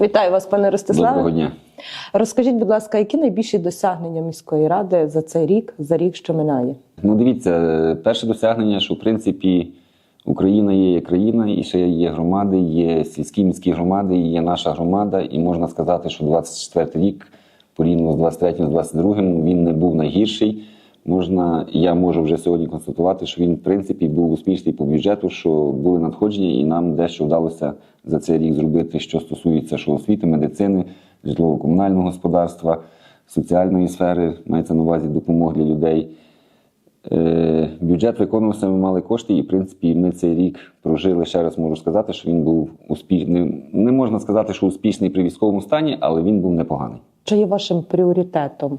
Вітаю вас, пане Ростиславе. Доброго дня. Розкажіть, будь ласка, які найбільші досягнення міської ради за цей рік, за рік, що минає? Ну, дивіться, перше досягнення, що в принципі Україна є країна, і ще є громади, є сільські міські громади, і є наша громада. І можна сказати, що 24 рік, порівняно з 23-м, з 22 він не був найгірший. Можна, я можу вже сьогодні констатувати, що він в принципі був успішний по бюджету, що були надходження, і нам дещо вдалося за цей рік зробити, що стосується що освіти, медицини, житлово-комунального господарства, соціальної сфери, мається на увазі допомог для людей. Е, Бюджет виконувався, ми мали кошти, і в принципі ми цей рік прожили. Ще раз можу сказати, що він був успішний. Не можна сказати, що успішний при військовому стані, але він був непоганий. Що є вашим пріоритетом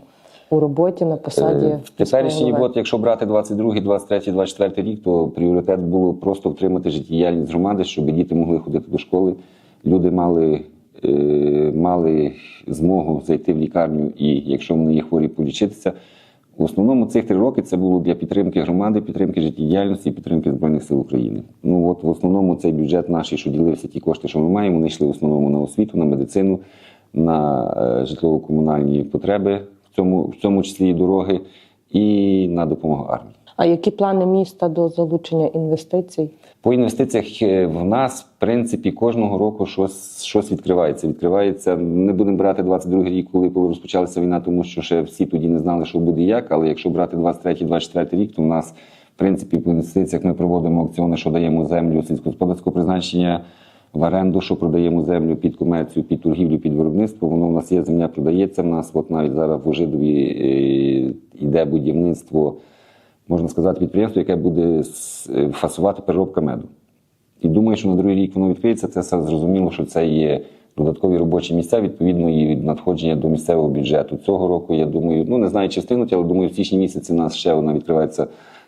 у роботі на посаді? Е, В теперішній год, якщо брати 22, 23, 24 рік, то пріоритет було просто втримати життєдіяльність громади, щоб діти могли ходити до школи. Люди мали, е, мали змогу зайти в лікарню, і якщо вони є хворі, полічитися. В основному цих три роки це було для підтримки громади, підтримки життєдіяльності і підтримки Збройних сил України. Ну от в основному цей бюджет наш, що ділився ті кошти, що ми маємо, вони йшли в основному на освіту, на медицину, на е, житлово-комунальні потреби, в цьому, в цьому числі і дороги, і на допомогу армії. А які плани міста до залучення інвестицій? По інвестиціях е, в нас, в принципі, кожного року щось, щось відкривається. Відкривається, не будемо брати 22 рік, коли, коли розпочалася війна, тому що ще всі тоді не знали, що буде як. Але якщо брати 23-24 рік, то в нас, в принципі, по інвестиціях ми проводимо аукціони, що даємо землю сільськогосподарського призначення в оренду, що продаємо землю під комерцію, під торгівлю, під виробництво. Воно у нас є, земля продається. В нас от навіть зараз в Ожидові е, йде будівництво можна сказати, підприємство, яке буде е, фасувати переробка меду. І думаю, що на другий рік воно відкриється. Це все зрозуміло, що це є додаткові робочі місця, відповідно, і надходження до місцевого бюджету. Цього року, я думаю, ну не знаю, чи встигнуть, але думаю, в січні місяці у нас ще вона відкривається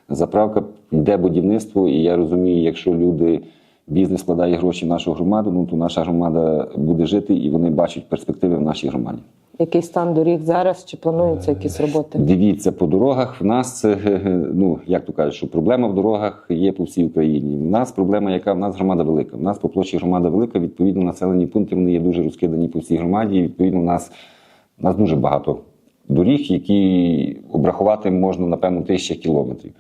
заправка, йде будівництво, і я розумію, якщо люди. Бізнес складає гроші в нашу громаду, ну то наша громада буде жити і вони бачать перспективи в нашій громаді. Який стан доріг зараз? Чи плануються якісь роботи? Дивіться, по дорогах в нас, е, ну як то кажуть, що проблема в дорогах є по всій Україні. В нас проблема, яка в нас громада велика. В нас по площі громада велика, відповідно, населені пункти вони є дуже розкидані по всій громаді. І, відповідно, у нас, у нас дуже багато доріг, які обрахувати можна, напевно, тисяча кілометрів.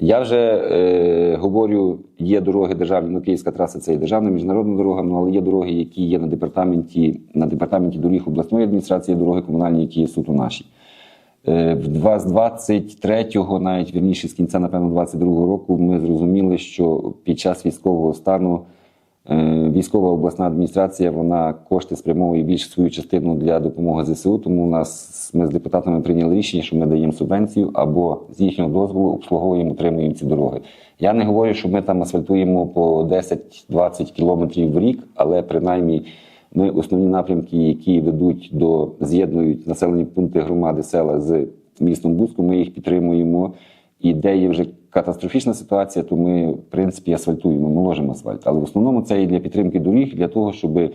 Я вже е, говорю, є дороги державні, ну Київська траса це є державна міжнародна дорога, ну але є дороги, які є на департаменті, на департаменті доріг обласної адміністрації, є дороги комунальні, які є суто наші. Е, В з 23-го, навіть вірніше з кінця, напевно, 22-го року, ми зрозуміли, що під час військового стану військова обласна адміністрація вона кошти спрямовує більш свою частину для допомоги ЗСУ. Тому у нас ми з депутатами прийняли рішення, що ми даємо субвенцію або з їхнього дозволу обслуговуємо, утримуємо ці дороги. Я не говорю, що ми там асфальтуємо по 10-20 кілометрів в рік, але принаймні. Ми основні напрямки, які ведуть до з'єднують населені пункти громади села з містом Бузьку, ми їх підтримуємо. І де є вже катастрофічна ситуація, то ми, в принципі, асфальтуємо, ми ложимо асфальт. Але в основному це і для підтримки доріг, для того, щоб,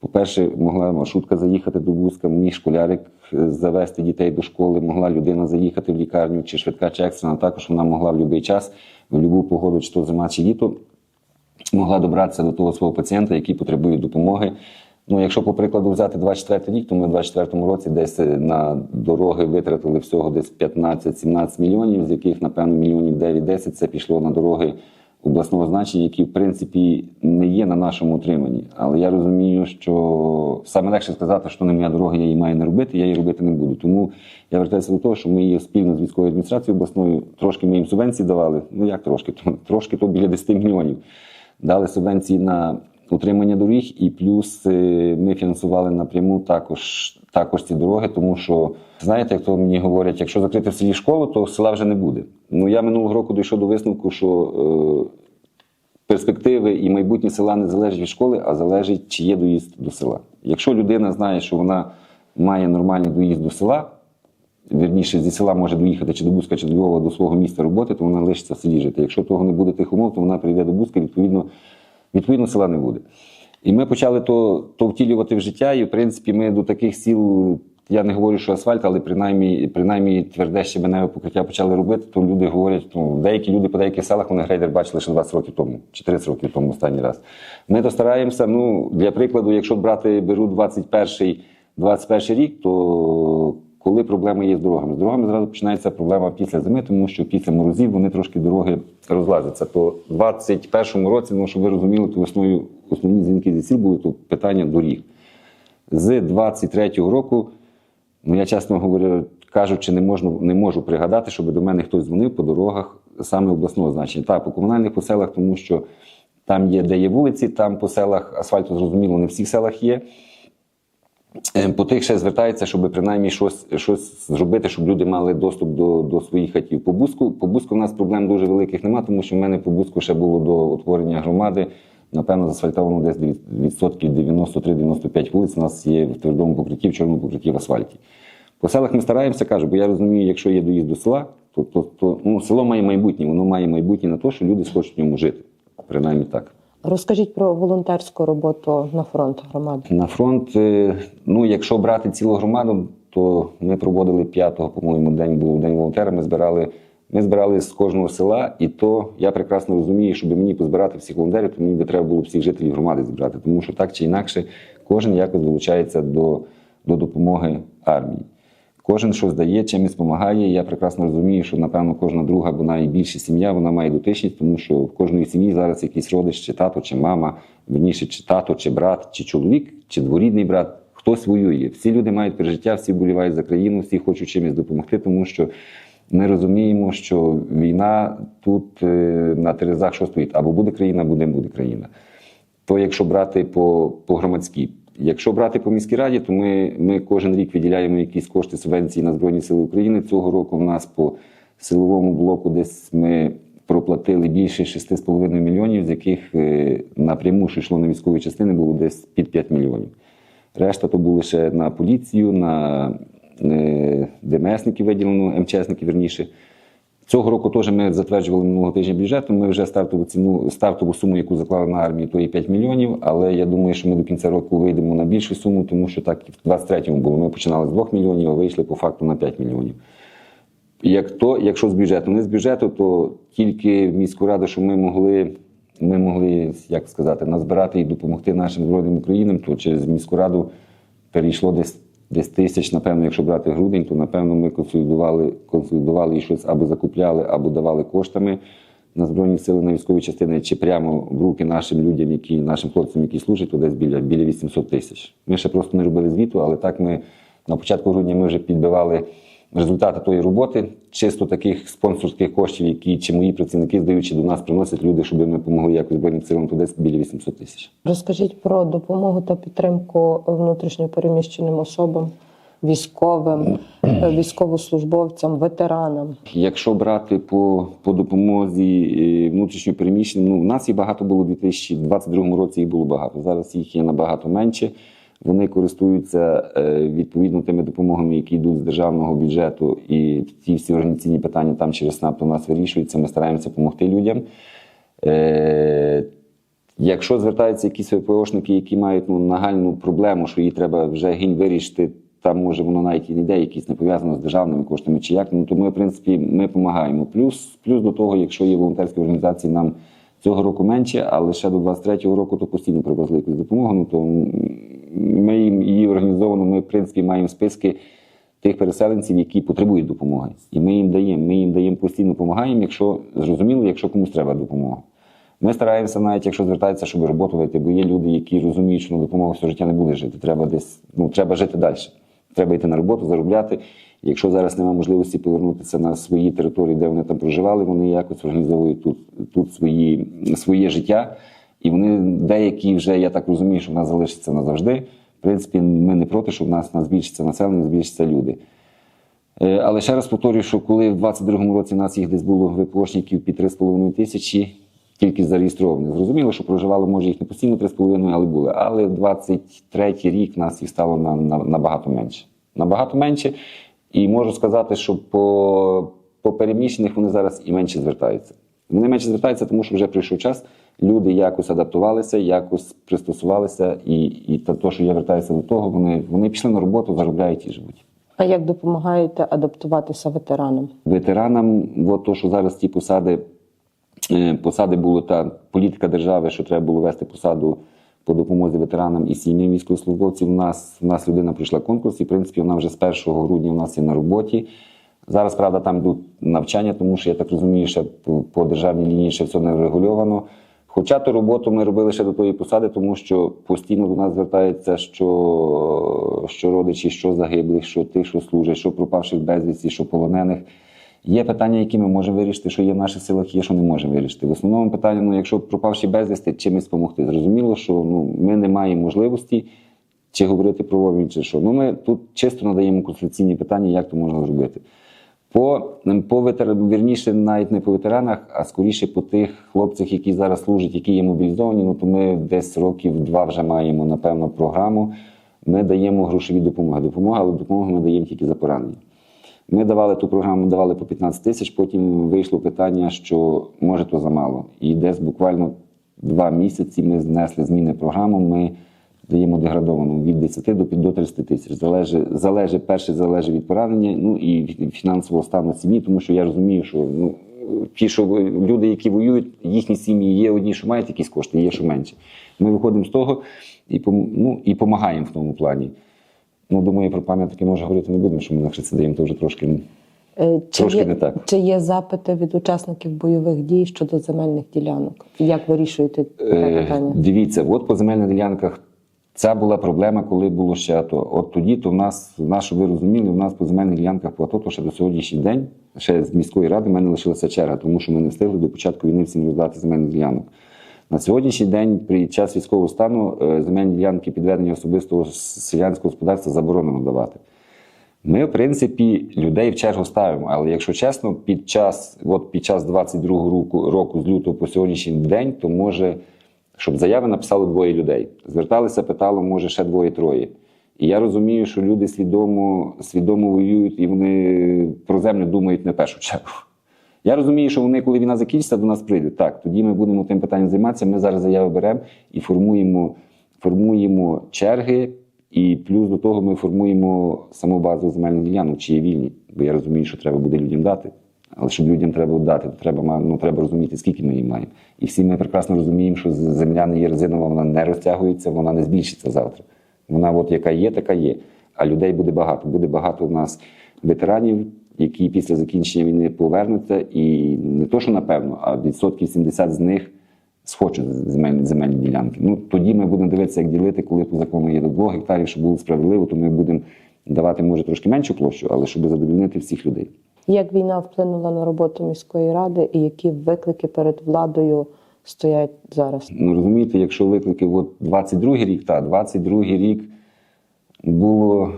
по-перше, могла маршрутка заїхати до Бузька, міг школярик е, завести дітей до школи, могла людина заїхати в лікарню, чи швидка, чи екстрена. Також вона могла в будь-який час, в будь-яку погоду, чи то зима, чи літо, могла добратися до того свого пацієнта, який потребує допомоги. Ну, якщо, по прикладу, взяти 24 рік, то ми в 24 році десь е, на дороги витратили всього десь 15-17 мільйонів, з яких, напевно, мільйонів 9-10 це пішло на дороги обласного значення, які, в принципі, не є на нашому утриманні. Але я розумію, що саме легше сказати, що не моя дорога, я її маю не робити, я її робити не буду. Тому я вертаюся до того, що ми її спільно з військовою адміністрацією обласною трошки ми їм субвенції давали. Ну як трошки? Трошки то біля 10 мільйонів дали субвенції на утримання доріг, і плюс е, ми фінансували напряму також, також ці дороги, тому що знаєте, як то мені говорять, якщо закрити в селі школу, то села вже не буде. Ну я минулого року дійшов до висновку, що е, перспективи і майбутнє села не залежать від школи, а залежить, чи є доїзд до села. Якщо людина знає, що вона має нормальний доїзд до села, вірніше зі села може доїхати чи до Бузька, чи до Львова до свого місця роботи, то вона лишиться в селі жити. Якщо того не буде тих умов, то вона прийде до Бузька, відповідно, відповідно села не буде. І ми почали то, то втілювати в життя, і в принципі ми до таких сіл я не говорю, що асфальт, але принаймні, принаймні тверде щебеневе покриття почали робити, то люди говорять, ну, деякі люди по деяких селах вони грейдер бачили ще 20 років тому, чи 30 років тому останній раз. Ми то стараємося, ну, для прикладу, якщо брати, беру 21-й 21 рік, то коли проблеми є з дорогами? З дорогами зразу починається проблема після зими, тому що після морозів вони трошки дороги розлазяться. То в 21 році, ну щоб ви розуміли, то весною основні дзвінки зі сіл були то питання доріг. З 23-го року, ну я чесно говорю, кажучи, не можу, не можу пригадати, щоб до мене хтось дзвонив по дорогах саме обласного значення. Так, по комунальних по селах, тому що там є, де є вулиці, там по селах асфальту зрозуміло, не всіх селах є. По тих ще звертається, щоб принаймні щось, щось зробити, щоб люди мали доступ до, до своїх хатів. По Буску, по Буску в нас проблем дуже великих немає, тому що в мене по Буску ще було до утворення громади. Напевно, засфальтовано десь від- відсотків 93-95 вулиць. У нас є в твердому покритті, в чорному покритті в асфальті. По селах ми стараємося, кажу, бо я розумію, якщо є доїзд до села, то, то, то ну, село має майбутнє, воно має майбутнє на те, що люди схочуть в ньому жити. Принаймні так. Розкажіть про волонтерську роботу на фронт громади. На фронт, е, ну якщо брати цілу громаду, то ми проводили п'ятого, по-моєму, день був день волонтера. Ми збирали, ми збирали з кожного села, і то я прекрасно розумію, щоб мені позбирати всіх волонтерів, то мені би треба було всіх жителів громади збирати, тому що так чи інакше кожен якось долучається до, до допомоги армії. Кожен щось дає, чимось допомагає. Я прекрасно розумію, що напевно кожна друга, або навіть більше сім'я, вона має дотичність, тому що в кожної сім'ї зараз якийсь родич, чи тато, чи мама, верніше, чи тато, чи брат, чи чоловік, чи дворідний брат. Хтось воює. Всі люди мають пережиття, всі болівають за країну, всі хочуть чимось допомогти, тому що ми розуміємо, що війна тут е, на терезах що стоїть, або буде країна, або не буде країна. То якщо брати по, по громадській, якщо брати по міській раді, то ми, ми кожен рік виділяємо якісь кошти субвенції на Збройні Сили України. Цього року в нас по силовому блоку десь ми проплатили більше 6,5 мільйонів, з яких е, напряму, що йшло на військові частини, було десь під 5 мільйонів. Решта то були ще на поліцію, на е, ДМСників виділено, МЧСників верніше. Цього року теж ми затверджували минулого тижня бюджетом. Ми вже стартову ціну, стартову суму, яку заклали на армію, то є 5 мільйонів. Але я думаю, що ми до кінця року вийдемо на більшу суму, тому що так і в 23-му було. Ми починали з 2 мільйонів, а вийшли по факту на 5 мільйонів. Як то, якщо з бюджету, не з бюджету, то тільки в міську раду, що ми могли, ми могли, як сказати, назбирати і допомогти нашим збройним Українам, то через міську раду перейшло десь десь тисяч, напевно, якщо брати грудень, то напевно ми консолідували, консолідували і щось або закупляли, або давали коштами на збройні сили на військові частини, чи прямо в руки нашим людям, які нашим хлопцям, які служать, то десь біля біля 800 тисяч. Ми ще просто не робили звіту, але так ми на початку грудня ми вже підбивали результати тої роботи, чисто таких спонсорських коштів, які чи мої працівники здаючи до нас, приносять люди, щоб ми допомогли якось збройним силам, то десь біля 800 тисяч. Розкажіть про допомогу та підтримку внутрішньопереміщеним особам, військовим, військовослужбовцям, ветеранам. Якщо брати по, по допомозі е, внутрішньо переміщеним, ну в нас їх багато було у 2022 році. Їх було багато. Зараз їх є набагато менше. Вони користуються е, відповідно тими допомогами, які йдуть з державного бюджету, і ті всі організаційні питання там через СНАП у нас вирішуються. Ми стараємося допомогти людям. Е, Якщо звертаються якісь ВПОшники, які мають ну, нагальну проблему, що її треба вже гінь вирішити, там може воно навіть і не йде, якісь не пов'язано з державними коштами чи як, ну то ми, в принципі, ми допомагаємо. Плюс, плюс до того, якщо є волонтерські організації, нам цього року менше, але ще до 23-го року то постійно привозили якусь допомогу, ну то ми їм її організовано, ми, в принципі, маємо списки тих переселенців, які потребують допомоги. І ми їм даємо. Ми їм даємо постійно допомагаємо, якщо зрозуміло, якщо комусь треба допомога. Ми стараємося, навіть якщо звертаються, щоб роботу знайти, бо є люди, які розуміють, що на допомогу все життя не буде жити. Треба десь, ну треба жити далі. Треба йти на роботу, заробляти. Якщо зараз немає можливості повернутися на свої території, де вони там проживали, вони якось організовують тут, тут свої, своє життя. І вони деякі вже, я так розумію, що в нас залишиться назавжди. В принципі, ми не проти, що в нас, збільшиться населення, збільшиться люди. Е, Але ще раз повторюю, що коли в 22-му році нас їх десь було ВПОшників під 3,5 тисячі, кількість зареєстрованих. Зрозуміло, що проживало, може, їх не постійно 3,5, але були. Але 23-й рік нас їх стало на, на, набагато менше. Набагато менше. І можу сказати, що по, по переміщених вони зараз і менше звертаються. Вони менше звертаються, тому що вже прийшов час. Люди якось адаптувалися, якось пристосувалися, і, і то, що я вертаюся до того, вони, вони пішли на роботу, заробляють і живуть. А як допомагаєте адаптуватися ветеранам? Ветеранам, от то, що зараз ті посади, е, посади було та політика держави, що треба було вести посаду по допомозі ветеранам і сім'ям військовослужбовців. У нас, у нас людина пройшла конкурс, і в принципі вона вже з 1 грудня у нас є на роботі. Зараз, правда, там йдуть навчання, тому що я так розумію, ще по, державній лінії ще все не врегульовано. Хоча ту роботу ми робили ще до тої посади, тому що постійно до нас звертаються, що, що родичі, що загиблих, що тих, що служать, що пропавших безвісті, що полонених. Є питання, які ми можемо вирішити, що є в наших силах, є, що не можемо вирішити. В основному питання, ну, якщо пропавші безвісти, чимось допомогти. Зрозуміло, що ну, ми не маємо можливості чи говорити про вовні, чи що. Ну, ми тут чисто надаємо конституційні питання, як то можна зробити. По, по ветер... вірніше, навіть не по ветеранах, а скоріше по тих хлопцях, які зараз служать, які є мобілізовані. Ну то ми десь років два вже маємо напевно програму. Ми даємо грошові допомоги. Допомога, але допомогу ми даємо тільки за поранення. Ми давали ту програму, давали по 15 тисяч. Потім вийшло питання, що може то замало. І десь буквально два місяці ми знесли зміни програму. Ми даємо деградовану від 10 до, до 30 тисяч. Залежить, залежить, перше залежить від поранення, ну і від фінансового стану сім'ї, тому що я розумію, що ну, ті, що люди, які воюють, їхні сім'ї є одні, що мають якісь кошти, є що менше. Ми виходимо з того і, ну, і допомагаємо в тому плані. Ну, думаю, про пам'ятки може говорити не будемо, що ми на це даємо, то вже трошки. Е, Чи Трошки є, не так. чи є запити від учасників бойових дій щодо земельних ділянок? Як вирішуєте це Е, питання? Дивіться, от по земельних ділянках ця була проблема, коли було ще АТО. От тоді, то в нас, в нас, щоб ви розуміли, в нас по земельних ділянках по АТО, то ще до сьогоднішній день, ще з міської ради, в мене лишилася черга, тому що ми не встигли до початку війни всім роздати земельних ділянок. На сьогоднішній день, при час військового стану, е, земельні ділянки підведення особистого селянського господарства заборонено давати. Ми, в принципі, людей в чергу ставимо, але якщо чесно, під час, от під час 22 року, року з лютого по сьогоднішній день, то може, щоб заяви написало двоє людей. Зверталися, питало, може, ще двоє-троє. І я розумію, що люди свідомо, свідомо воюють і вони про землю думають не першу чергу. Я розумію, що вони, коли війна закінчиться, до нас прийдуть. Так, тоді ми будемо тим питанням займатися. Ми зараз заяви беремо і формуємо, формуємо черги, і плюс до того ми формуємо саму базу земельних ділянок, чи є вільні. Бо я розумію, що треба буде людям дати. Але щоб людям треба дати, треба, ну, треба розуміти, скільки ми їм маємо. І всі ми прекрасно розуміємо, що земля не є резинова, вона не розтягується, вона не збільшиться завтра. Вона, от яка є, така є. А людей буде багато. Буде багато у нас ветеранів, які після закінчення війни повернуться, і не то, що напевно, а відсотків 70 з них схочуть земельні, земельні ділянки. Ну тоді ми будемо дивитися, як ділити, коли по закону є до 2 гектарів, щоб було справедливо, то ми будемо давати, може, трошки меншу площу, але щоб задовольнити всіх людей. Як війна вплинула на роботу міської ради і які виклики перед владою стоять зараз? Ну розумієте, якщо виклики, от 22-й рік, та 22-й рік було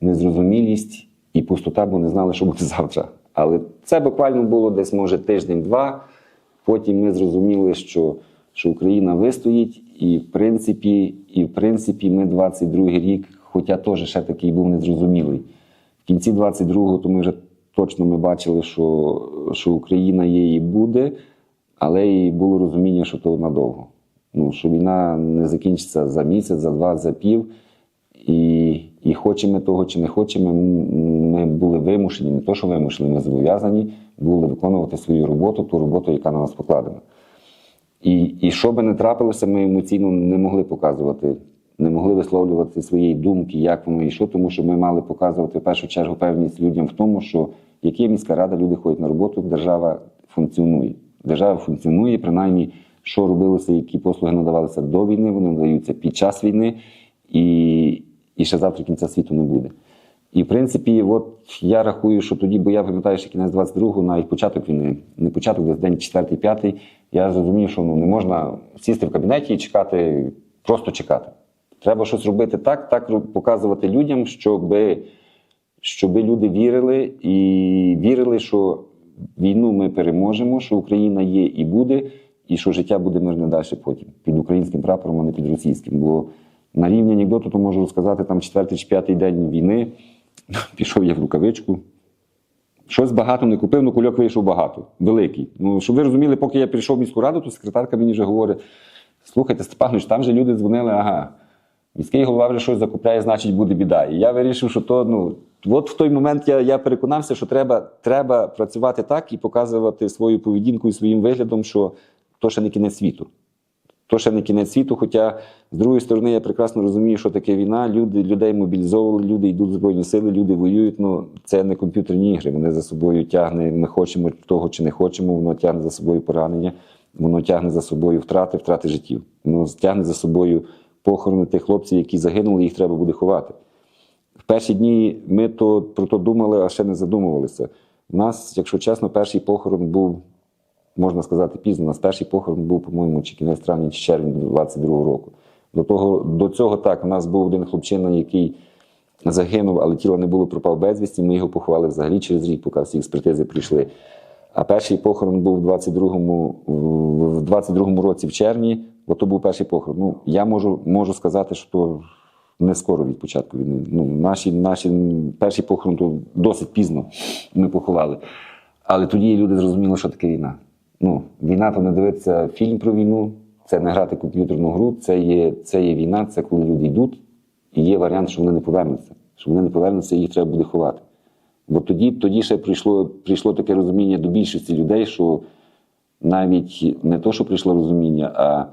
незрозумілість і пустота, бо не знали, що буде завтра. Але це буквально було десь, може, тиждень-два. Потім ми зрозуміли, що, що Україна вистоїть, і в принципі, і в принципі, ми 22-й рік, хоча теж ще такий був незрозумілий. В кінці 22-го, то ми вже точно ми бачили, що, що Україна є і буде, але і було розуміння, що то надовго. Ну, що війна не закінчиться за місяць, за два, за пів. І, і хочемо того чи не хочемо, ми були вимушені, не то, що вимушені, ми зобов'язані були виконувати свою роботу, ту роботу, яка на нас покладена. І, і що би не трапилося, ми емоційно не могли показувати, не могли висловлювати свої думки, як воно і що, тому що ми мали показувати в першу чергу певність людям в тому, що як є міська рада, люди ходять на роботу, держава функціонує. Держава функціонує, принаймні, що робилося, які послуги надавалися до війни, вони надаються під час війни, і, і ще завтра кінця світу не буде. І в принципі, от я рахую, що тоді, бо я пам'ятаю, що кінець 22-го, навіть початок війни, не початок, десь день 4-5, я зрозумів, що ну, не можна сісти в кабінеті і чекати, просто чекати. Треба щось робити так, так показувати людям, щоб, щоб люди вірили і вірили, що війну ми переможемо, що Україна є і буде, і що життя буде мирне далі потім під українським прапором, а не під російським. Бо на рівні анекдоту, то можу розказати, там четвертий чи п'ятий день війни пішов я в рукавичку, Щось багато не купив, ну кульок вийшов багато, великий. Ну, щоб ви розуміли, поки я прийшов в міську раду, то секретарка мені вже говорить: слухайте, Степанович, там же люди дзвонили, ага. Міський голова вже щось закупляє, значить буде біда. І я вирішив, що то, ну, от в той момент я, я переконався, що треба, треба працювати так і показувати свою поведінку і своїм виглядом, що то ще не кінець світу. То ще не кінець світу. Хоча, з другої сторони, я прекрасно розумію, що таке війна. Люди, людей мобілізовували, люди йдуть в Збройні сили, люди воюють. Ну, це не комп'ютерні ігри. Вони за собою тягне, ми хочемо того чи не хочемо, воно тягне за собою поранення, воно тягне за собою втрати, втрати життів. Воно тягне за собою похорони тих хлопців, які загинули, їх треба буде ховати. В перші дні ми то, про то думали, а ще не задумувалися. У нас, якщо чесно, перший похорон був, можна сказати, пізно. У нас перший похорон був, по-моєму, чи кінець травня, чи червня 22-го року. До, того, до цього так, у нас був один хлопчина, який загинув, але тіло не було, пропав безвісті. Ми його поховали взагалі через рік, поки всі експертизи прийшли. А перший похорон був в 22-му, в 22-му році, в червні. От то був перший похорон. Ну, я можу, можу сказати, що то не скоро від початку війни. Ну, наші, наші перший похорон то досить пізно ми поховали. Але тоді люди зрозуміли, що таке війна. Ну, війна то не дивитися фільм про війну, це не грати комп'ютерну гру, це є, це є війна, це коли люди йдуть, і є варіант, що вони не повернуться. Що вони не повернуться, їх треба буде ховати. Бо тоді, тоді ще прийшло, прийшло таке розуміння до більшості людей, що навіть не то, що прийшло розуміння, а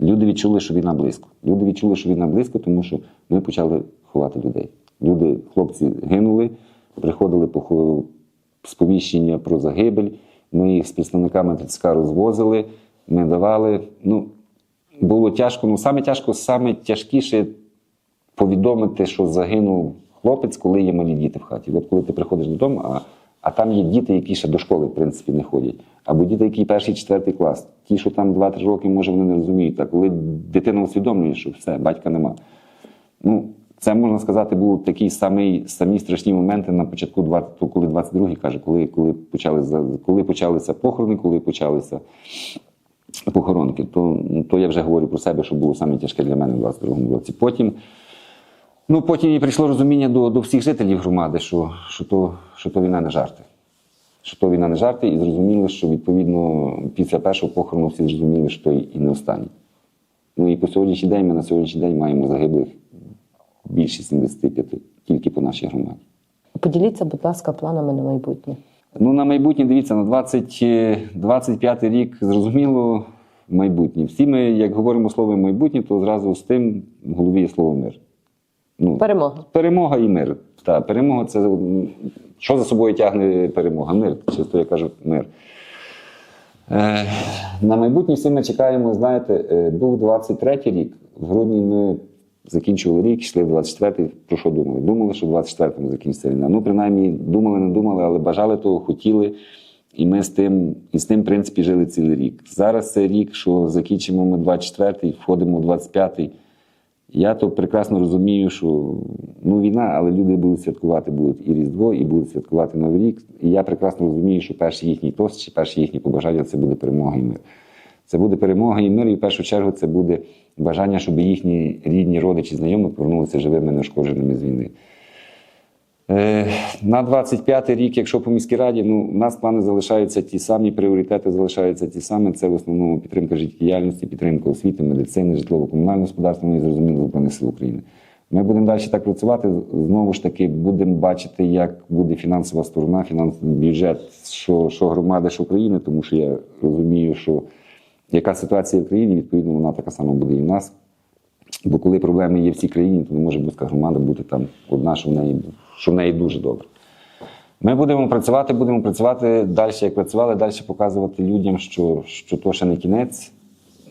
люди відчули, що війна близько. Люди відчули, що війна близько, тому що ми почали ховати людей. Люди, хлопці гинули, приходили по сповіщення про загибель. Ми їх з представниками ТЦК розвозили, ми давали. Ну, було тяжко. Ну, саме тяжко, саме тяжкіше повідомити, що загинув хлопець, коли є малі діти в хаті. От коли ти приходиш додому, а, а там є діти, які ще до школи, в принципі, не ходять. Або діти, які перший, четвертий клас. Ті, що там 2-3 роки, може, вони не розуміють. А коли дитина усвідомлює, що все, батька нема. Ну, це можна сказати, був такий самий, самі страшні моменти на початку 20, коли 22-й каже, коли, коли, почали, коли почалися похорони, коли почалися похоронки, то, то я вже говорю про себе, що було саме тяжке для мене в 22-му році. Потім, ну, потім і прийшло розуміння до, до всіх жителів громади, що, що, то, що то війна не жарти. Що то війна не жарти, і зрозуміли, що відповідно після першого похорону всі зрозуміли, що то і не останній. Ну і по сьогоднішній день ми на сьогоднішній день маємо загиблих більше 75 тільки по нашій громаді. Поділіться, будь ласка, планами на майбутнє. Ну, на майбутнє, дивіться, на 20, е, 25 рік зрозуміло майбутнє. Всі ми, як говоримо слово майбутнє, то зразу з тим в голові є слово мир. Ну, Перемога. Перемога і мир. Так, перемога це що за собою тягне перемога? Мир. Чисто я кажу мир. Е, на майбутнє всі ми чекаємо, знаєте, е, був 23-й рік. В грудні ми закінчували рік, йшли в 24-й. Про що думали? Думали, що в 24-му закінчиться війна. Ну, принаймні, думали, не думали, але бажали того, хотіли. І ми з тим, і з тим, в принципі, жили цілий рік. Зараз це рік, що закінчимо ми 24-й, входимо в 25-й. Я то прекрасно розумію, що ну війна, але люди будуть святкувати будуть і Різдво, і будуть святкувати Новий рік. І я прекрасно розумію, що перший їхній тост чи перші їхні побажання це буде перемога і мир. Це буде перемога і мир, і в першу чергу це буде бажання, щоб їхні рідні родичі, знайомі повернулися живими, неушкодженими з війни. Е, На 25-й рік, якщо по міській раді, ну у нас плани залишаються ті самі, пріоритети залишаються ті самі. Це в основному підтримка життєдіяльності, підтримка освіти, медицини, житлово-комунального господарства, ну і зрозуміло Збройних сил України. Ми будемо далі так працювати. Знову ж таки, будемо бачити, як буде фінансова сторона, фінанс, бюджет, що, що громади, що України, тому що я розумію, що яка ситуація в країні, відповідно, вона така сама буде і в нас. Бо коли проблеми є в цій країні, то не може будь-яка громада бути там одна, що в неї, що в неї дуже добре. Ми будемо працювати, будемо працювати далі, як працювали, далі показувати людям, що, що то ще не кінець,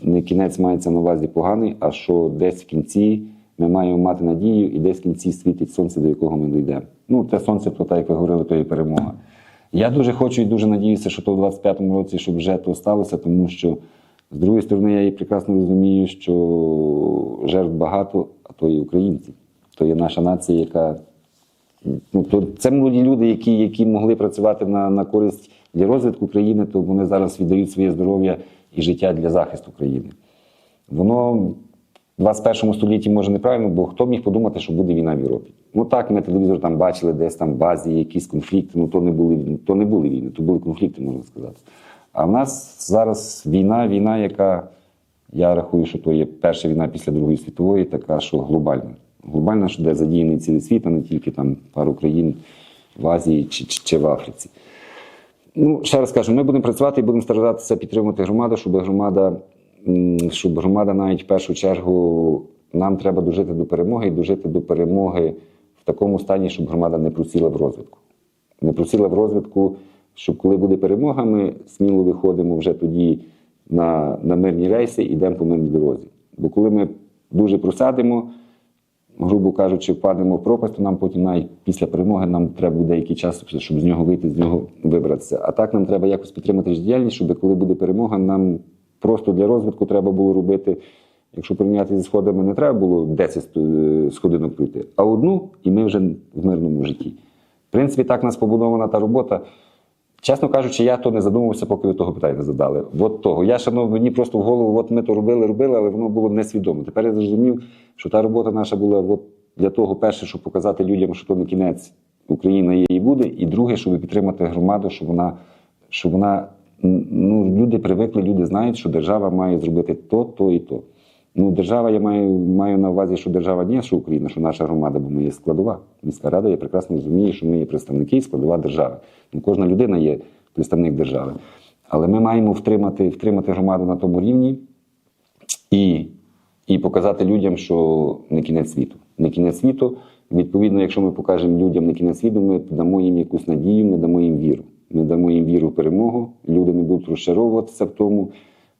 не кінець мається на увазі поганий, а що десь в кінці ми маємо мати надію, і десь в кінці світить сонце, до якого ми дійдемо. Ну, те сонце, то так, як ви говорили, то є перемога. Я дуже хочу і дуже надіюся, що то в 25-му році, щоб вже то сталося, тому що з другої сторони, я і прекрасно розумію, що жертв багато, а то і українці. То є наша нація, яка ну, то це молоді люди, які, які могли працювати на, на користь для розвитку країни, то вони зараз віддають своє здоров'я і життя для захисту країни. Воно в 21 столітті може неправильно, бо хто міг подумати, що буде війна в Європі? Ну так, ми телевізор там бачили, десь там в Азії якісь конфлікти. Ну то не були то не були війни, то були конфлікти, можна сказати. А в нас зараз війна, війна, яка я рахую, що то є перша війна після Другої світової, така, що глобальна. Глобальна, що де задіяний цілий світ, а не тільки там пару країн в Азії чи, чи, чи в Африці. Ну, ще раз кажу, ми будемо працювати і будемо старатися підтримувати громаду, щоб громада, щоб громада навіть в першу чергу нам треба дожити до перемоги і дожити до перемоги в такому стані, щоб громада не просіла в розвитку. Не просіла в розвитку, щоб коли буде перемога, ми сміло виходимо вже тоді на, на мирні рейси і йдемо по мирній дорозі. Бо коли ми дуже просадимо, грубо кажучи, впадемо в пропасть, то нам потім навіть після перемоги нам треба буде деякий час, щоб з нього вийти, з нього вибратися. А так нам треба якось підтримати життєдіяльність, щоб коли буде перемога, нам просто для розвитку треба було робити. Якщо порівняти зі сходами, не треба було 10 сходинок пройти, а одну, і ми вже в мирному житті. В принципі, так нас побудована та робота. Чесно кажучи, я то не задумувався, поки ви того питання задали. От того. Я шановно, мені просто в голову, от ми то робили, робили, але воно було несвідомо. Тепер я зрозумів, що та робота наша була от для того, перше, щоб показати людям, що то не кінець Україна є і буде, і друге, щоб підтримати громаду, щоб вона, щоб вона ну, люди привикли, люди знають, що держава має зробити то, то і то. Ну, держава, я маю, маю на увазі, що держава не що Україна, що наша громада, бо ми є складова. Міська рада, я прекрасно розумію, що ми є представники і складова держави. Ну, кожна людина є представник держави. Але ми маємо втримати, втримати громаду на тому рівні і, і показати людям, що не кінець світу. Не кінець світу. Відповідно, якщо ми покажемо людям не кінець світу, ми дамо їм якусь надію, ми дамо їм віру. Ми дамо їм віру в перемогу. Люди не будуть розчаровуватися в тому.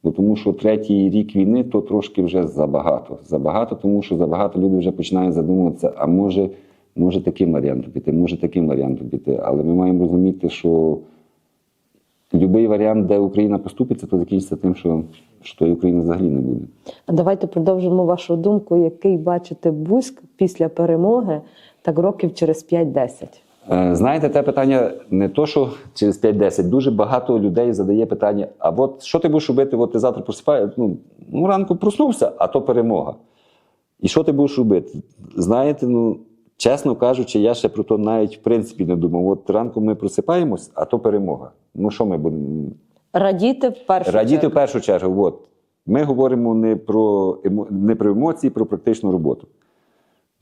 Бо тому що третій рік війни то трошки вже забагато. Забагато, тому що забагато люди вже починають задумуватися, а може, може таким варіантом піти, може таким варіантом піти. Але ми маємо розуміти, що будь-який варіант, де Україна поступиться, то закінчиться тим, що, що України взагалі не буде. Давайте продовжимо вашу думку, який бачите Бузьк після перемоги, так років через 5-10. Е, Знаєте, те питання не то, що через 5-10. Дуже багато людей задає питання: а от що ти будеш робити? От ти завтра просипаєш, ну, ну ранку проснувся, а то перемога. І що ти будеш робити? Знаєте, ну, чесно кажучи, я ще про то навіть в принципі не думав. От ранку ми просипаємось, а то перемога. Ну що ми будемо? Радіти в першу Радіти в першу чергу. От. Ми говоримо не про, емо... не про емоції, про практичну роботу.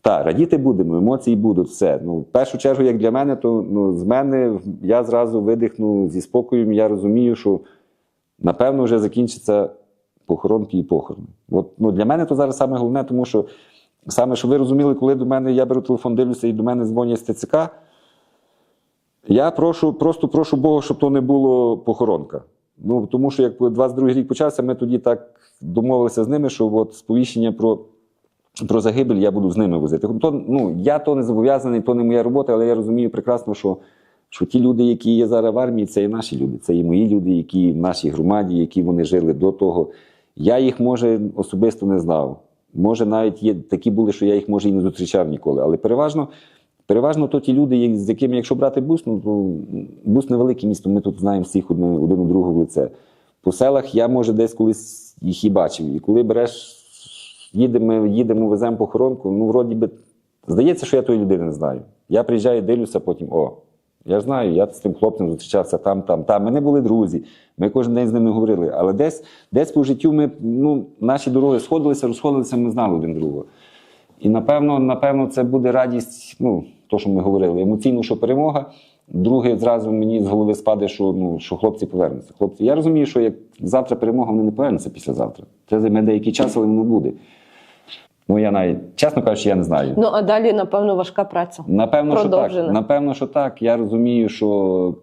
Так, радіти будемо, емоції будуть, все. Ну, в першу чергу, як для мене, то ну, з мене я зразу видихну зі спокоєм, я розумію, що напевно вже закінчиться похоронки і похорони. От, ну, для мене то зараз саме головне, тому що саме, що ви розуміли, коли до мене я беру телефон, дивлюся, і до мене дзвонять з ТЦК, я прошу, просто прошу Бога, щоб то не було похоронка. Ну, тому що як 22 рік почався, ми тоді так домовилися з ними, що от сповіщення про, про загибель я буду з ними возити. То, ну, я то не зобов'язаний, то не моя робота, але я розумію прекрасно, що, що ті люди, які є зараз в армії, це і наші люди, це і мої люди, які в нашій громаді, які вони жили до того. Я їх, може, особисто не знав. Може, навіть є такі були, що я їх може і не зустрічав ніколи. Але переважно, переважно то ті люди, з якими, якщо брати бус, ну то бус невелике місто, ми тут знаємо всіх один, у другого в лице. По селах я, може, десь колись їх і бачив. І коли береш, їдемо, їдемо, веземо похоронку, ну, вроді би, здається, що я тої людини не знаю. Я приїжджаю, дивлюся, потім о. Я знаю, я з тим хлопцем зустрічався там, там, там. Ми не були друзі, ми кожен день з ними говорили. Але десь, десь по життю ми, ну, наші дороги сходилися, розходилися, ми знали один другого. І напевно, напевно, це буде радість, ну, то, що ми говорили, емоційно, що перемога. Друге, зразу мені з голови спаде, що, ну, що хлопці повернуться. Хлопці, я розумію, що як завтра перемога, вони не повернуться післязавтра. Це займе деякий час, але воно буде. Ну, я навіть, чесно кажучи, я не знаю. Ну а далі, напевно, важка праця. Напевно, що так. Напевно, що так. Я розумію, що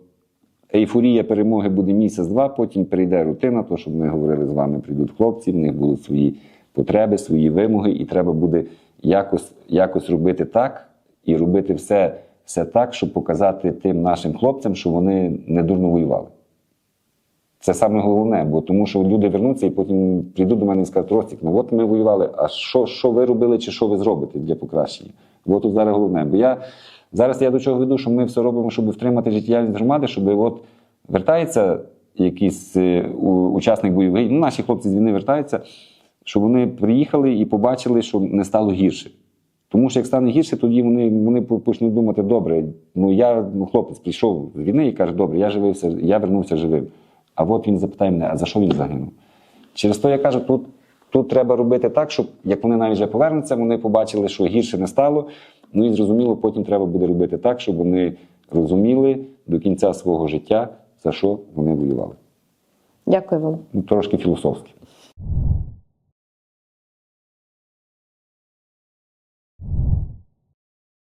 ейфорія перемоги буде місяць-два, потім прийде рутина, то що ми говорили з вами, прийдуть хлопці, в них будуть свої потреби, свої вимоги, і треба буде якось, якось робити так і робити все, все так, щоб показати тим нашим хлопцям, що вони не дурно воювали. Це саме головне, бо тому що люди вернуться і потім прийдуть до мене і скажуть, Ростік, ну от ми воювали, а що, що ви робили чи що ви зробите для покращення? Бо тут зараз головне. Бо я зараз я до чого веду, що ми все робимо, щоб втримати життєдіяльність громади, щоб от вертається якийсь е, учасник бойових, ну, наші хлопці з війни вертаються. Щоб вони приїхали і побачили, що не стало гірше. Тому що як стане гірше, тоді вони, вони почнуть думати, добре, ну я ну, хлопець прийшов з війни і каже, добре, я живився, я вернувся живим. А от він запитає мене, а за що він загинув? Через то я кажу, тут, тут треба робити так, щоб як вони навіть вже повернуться, вони побачили, що гірше не стало. Ну і зрозуміло, потім треба буде робити так, щоб вони розуміли до кінця свого життя, за що вони воювали. Дякую вам. Ну, трошки філософськи.